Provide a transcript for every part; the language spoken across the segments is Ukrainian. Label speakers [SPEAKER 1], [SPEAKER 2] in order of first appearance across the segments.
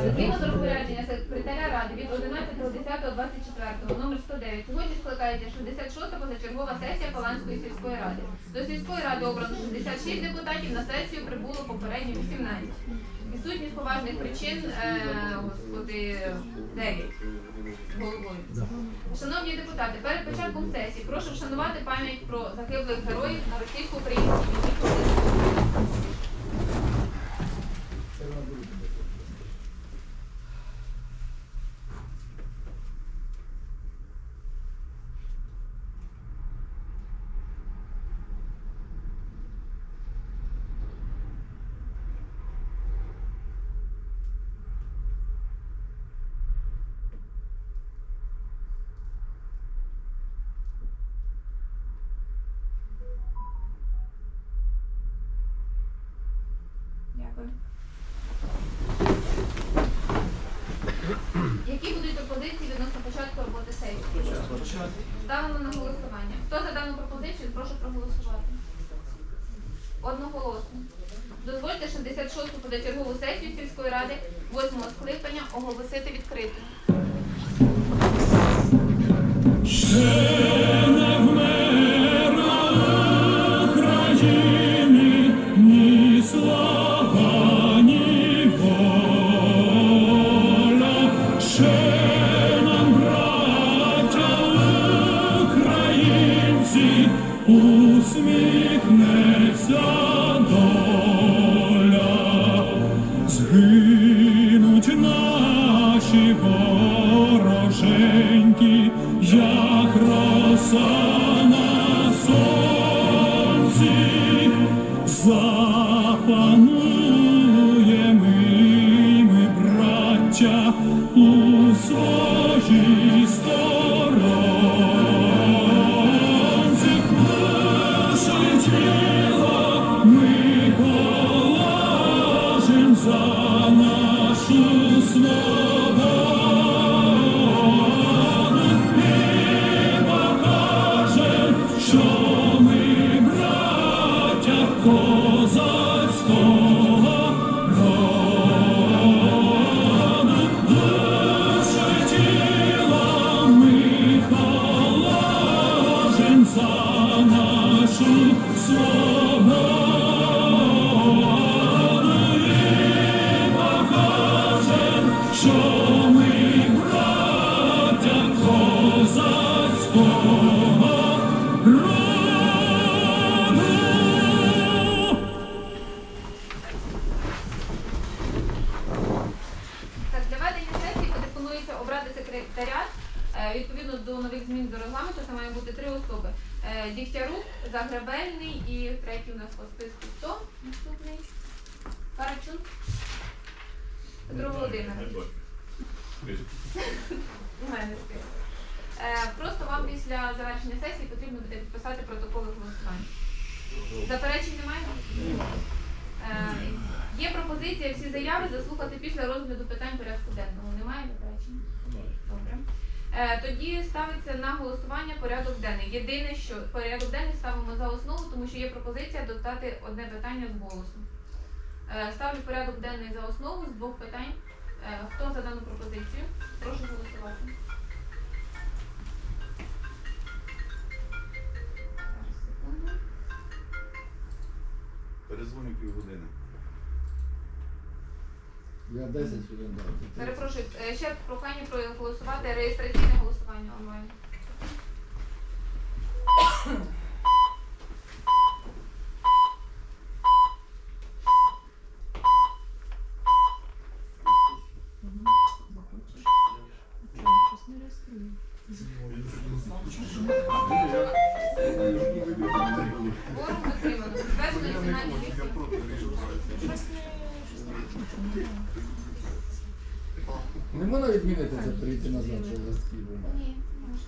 [SPEAKER 1] Згідно з розпорядження секретаря ради від 11.10.24 номер 109 сьогодні скликається 66-та позачергова сесія Паланської сільської ради. До сільської ради обрано 66 депутатів, на сесію прибуло попередньо 18. Відсутність поважних причин, е, господи, 9 головою. Шановні депутати, перед початком сесії прошу вшанувати пам'ять про загиблих героїв на російсько-українській війні. Дякую. Які будуть пропозиції відносно початку роботи сесії? Ставимо на голосування. Хто за дану пропозицію, прошу проголосувати. Одноголосно. Дозвольте 66-ту позачергову сесію сільської ради 8-го скликання оголосити відкритою. oh Загребельний і третій у нас по списку хто? Наступний. Карачун. Петро Володимирович. У мене список. Е, Просто вам після завершення сесії потрібно буде підписати протоколи голосування. Заперечень немає? Е, Є пропозиція всі заяви заслухати після розгляду питань порядку денного. Немає заперечень? Добре. Е, Тоді ставиться на голосування порядок денний. Єдине, що порядок денний ставимо за основу, тому що є пропозиція додати одне питання з голосу. Е, Ставлю порядок денний за основу з двох питань. Е, Хто за дану пропозицію? Прошу голосувати.
[SPEAKER 2] Перезвоню півгодини.
[SPEAKER 3] Я 10 хвилин.
[SPEAKER 1] Перепрошую, е, ще прохання проголосувати реєстраційне голосування онлайн.
[SPEAKER 3] Можна відмінити це прийти назад, що листки бумаги.
[SPEAKER 1] Ні, може.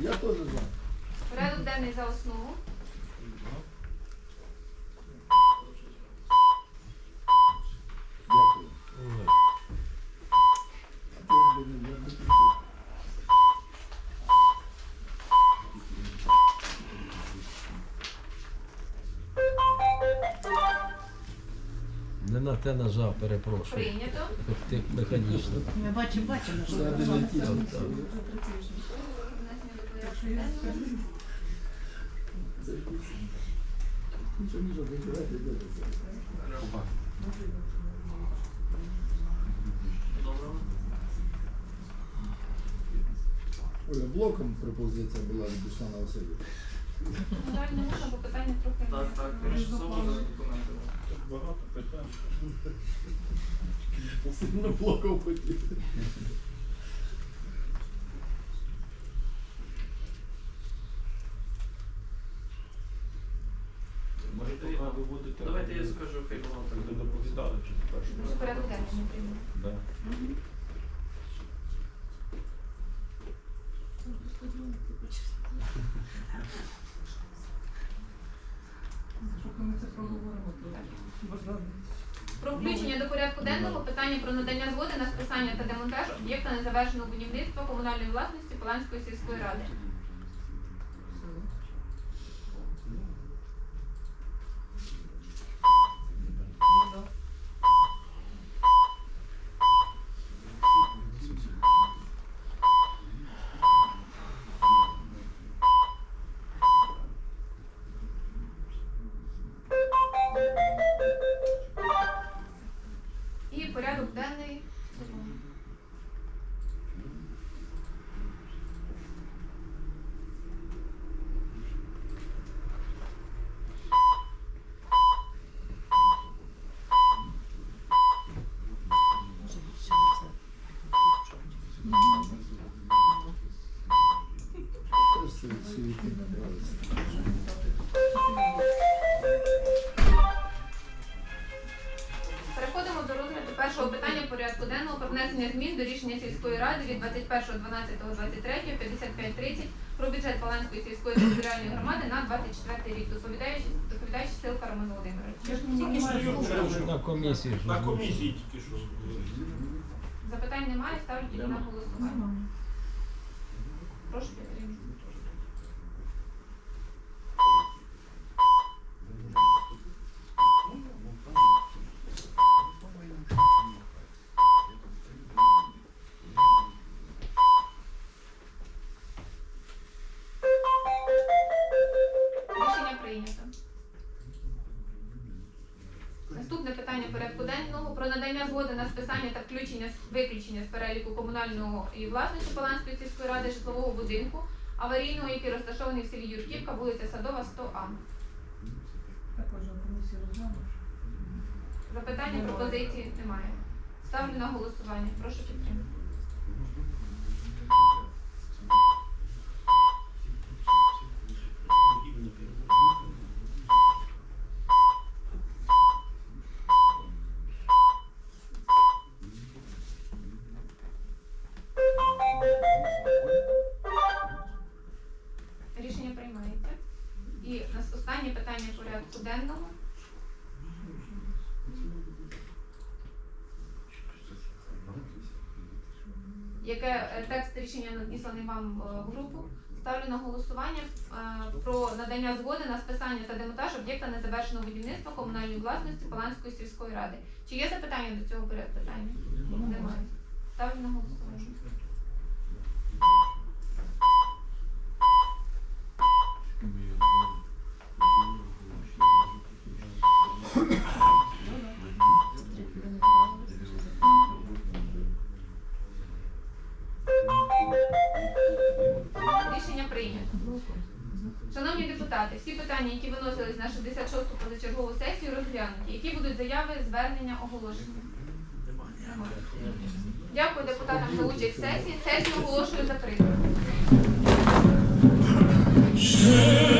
[SPEAKER 3] Я теж за.
[SPEAKER 1] Порядок денний за основу.
[SPEAKER 3] Дякую.
[SPEAKER 2] Те нажав, перепрошую.
[SPEAKER 1] Прийнято.
[SPEAKER 2] Ти механічно.
[SPEAKER 4] Ми бачимо, бачимо, що
[SPEAKER 3] Це
[SPEAKER 4] ви
[SPEAKER 2] Так, так.
[SPEAKER 3] Дивіться. Оля, блоком пропозиція була від Руслана Васильовича.
[SPEAKER 1] На жаль, не можна, бо питання трохи
[SPEAKER 5] Так, так, тимчасово документи.
[SPEAKER 6] Багато питань.
[SPEAKER 3] Сильно блоком хотів.
[SPEAKER 5] Можете я-
[SPEAKER 6] виводити.
[SPEAKER 5] Давайте я скажу, хай так
[SPEAKER 6] Ви доповідали чи перше?
[SPEAKER 1] Ми порядок денний не приймемо.
[SPEAKER 6] Да.
[SPEAKER 1] Про включення до порядку денного питання про надання згоди на списання та демонтаж об'єкта незавершеного будівництва комунальної власності Поланської сільської ради. Порядок денний. в внесення змін до рішення сільської ради від 21.12.23 5530 про бюджет Паланської сільської територіальної громади на 24 рік. Доповідаючи, доповідаючи Силка Роман Володимирович.
[SPEAKER 2] На комісії
[SPEAKER 6] На комісії тільки що.
[SPEAKER 1] Запитань немає, ставлю тільки на голосування. Прошу підтримати. Та включення виключення з переліку комунального і власності Паланської сільської ради житлового будинку аварійного, який розташований в селі Юрківка, вулиця Садова, 100А.
[SPEAKER 4] Також комісію розглянув.
[SPEAKER 1] Запитання пропозиції немає. Ставлю на голосування. Прошу підтримати. Яке е, текст рішення надісланий вам е, в групу. Ставлю на голосування е, про надання згоди на списання та демонтаж об'єкта незавершеного будівництва комунальної власності Паланської сільської ради. Чи є запитання до цього порядку питання? Немає. Ставлю на голосування. Дякую депутатам за участь в сесії. Сесію оголошую закритою.
[SPEAKER 6] Ще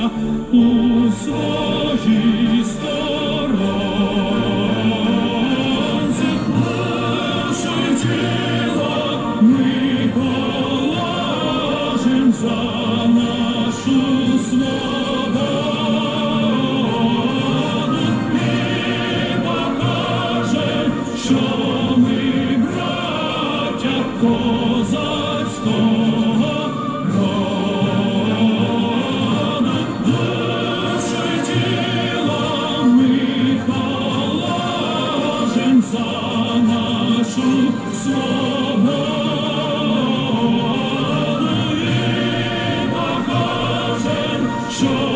[SPEAKER 6] браття, у свободу